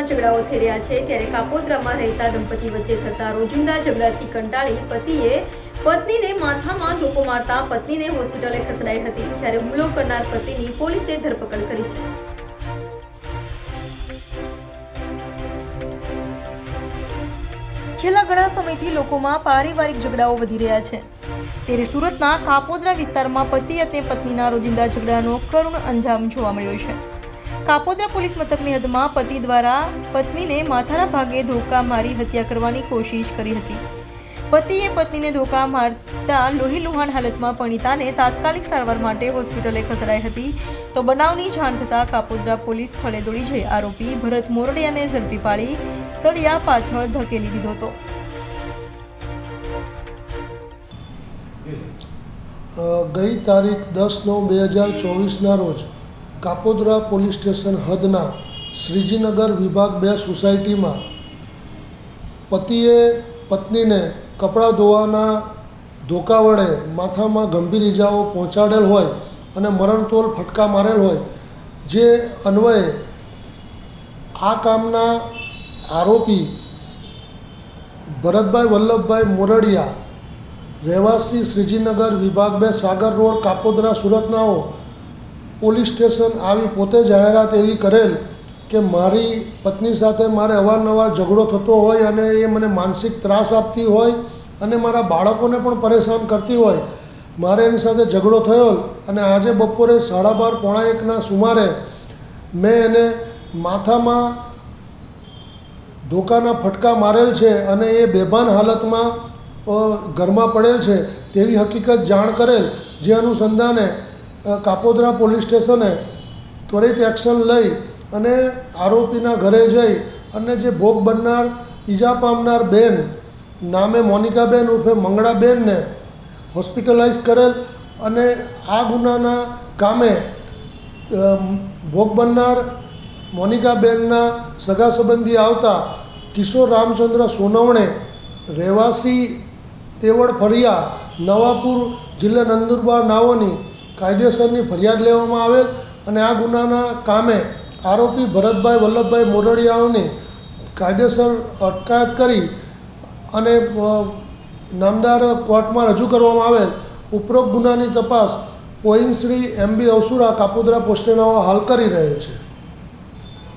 જીવનમાં ઝઘડાઓ થઈ રહ્યા છે ત્યારે કાપોદ્રામાં રહેતા દંપતી વચ્ચે થતા રોજિંદા ઝઘડાથી કંટાળી પતિએ પત્નીને માથામાં ધોકો મારતા પત્નીને હોસ્પિટલે ખસેડાઈ હતી, જ્યારે હુમલો કરનાર પતિની પોલીસે ધરપકડ કરી છે. છેલ્લા ઘણા સમયથી લોકોમાં પારિવારિક ઝઘડાઓ વધી રહ્યા છે. ત્યારે સુરતના કાપોદ્રા વિસ્તારમાં પતિ અને પત્નીના રોજિંદા ઝઘડાનો કરુણ અંજામ જોવા મળ્યો છે. કાપોદ્રા પોલીસ મથકની હદમાં પતિ દ્વારા પત્નીને માથાના ભાગે ધોકા મારી હત્યા કરવાની કોશિશ કરી હતી. પતિએ પત્નીને ધોકા મારતા લોહી લુહાણ હાલતમાં પણિતાને તાત્કાલિક સારવાર માટે હોસ્પિટલે ખસેડાઈ હતી. તો બનાવની જાણ થતાં કાપોદ્રા પોલીસ સ્થળે દોડી જઈ આરોપી ભરત મોરડિયાને ઝડપી પાડી સ્થળિયા પાછળ ધકેલી દીધો હતો. ગઈ તારીખ દસ નવ બે હજાર ચોવીસના રોજ કાપોદ્રા પોલીસ સ્ટેશન હદના શ્રીજીનગર વિભાગ બે સોસાયટીમાં પતિએ પત્નીને કપડાં ધોવાના ધોકા વડે માથામાં ગંભીર ઇજાઓ પહોંચાડેલ હોય અને મરણતોલ ફટકા મારેલ હોય, જે અન્વયે આ કામના આરોપી ભરતભાઈ વલ્લભભાઈ મોરડિયા, રહેવાસી શ્રીજીનગર વિભાગ બે સાગર રોડ, કાપોદરા સુરતનાઓ પોલીસ સ્ટેશન આવી પોતે જાહેરાત એવી કરેલ કે મારી પત્ની સાથે મારે અવારનવાર ઝઘડો થતો હોય અને એ મને માનસિક ત્રાસ આપતી હોય અને મારા બાળકોને પણ પરેશાન કરતી હોય. મારે એની સાથે ઝઘડો થયો અને આજે બપોરે સાડા બાર પોણા એકના સુમારે મેં એને માથામાં ધોકાના ફટકા મારેલ છે અને એ બેભાન હાલતમાં ઘરમાં પડેલ છે તેવી હકીકત જાણ કરેલ, જે અનુસંધાને કાપોદ્રા પોલીસ સ્ટેશને ત્વરિત એક્શન લઈ અને આરોપીના ઘરે જઈ અને જે ભોગ બનનાર, ઈજા પામનાર બેન નામે મોનિકાબેન ઉર્ફે મંગળાબેનને હોસ્પિટલાઇઝ કરેલ અને આ ગુનાના કામે ભોગ બનનાર મોનિકાબેનના સગા સંબંધી આવતા કિશોર રામચંદ્ર સોનવણે રહેવાસી તેવડ ફળિયા નવાપુર જિલ્લા નંદુરબાર નાઓની કાયદેસરની ફરિયાદ લેવામાં આવેલ અને આ ગુનાના કામે આરોપી ભરતભાઈ વલ્લભભાઈ મોરડિયાઓની કાયદેસર અટકાયત કરી અને નામદાર કોર્ટમાં રજૂ કરવામાં આવેલ ઉપરોક્ત ગુનાની તપાસ પોઈંગ શ્રી એમ બી અવસુરા કાપોદરા પોસ્ટેનાઓ હાલ કરી રહેલ છે.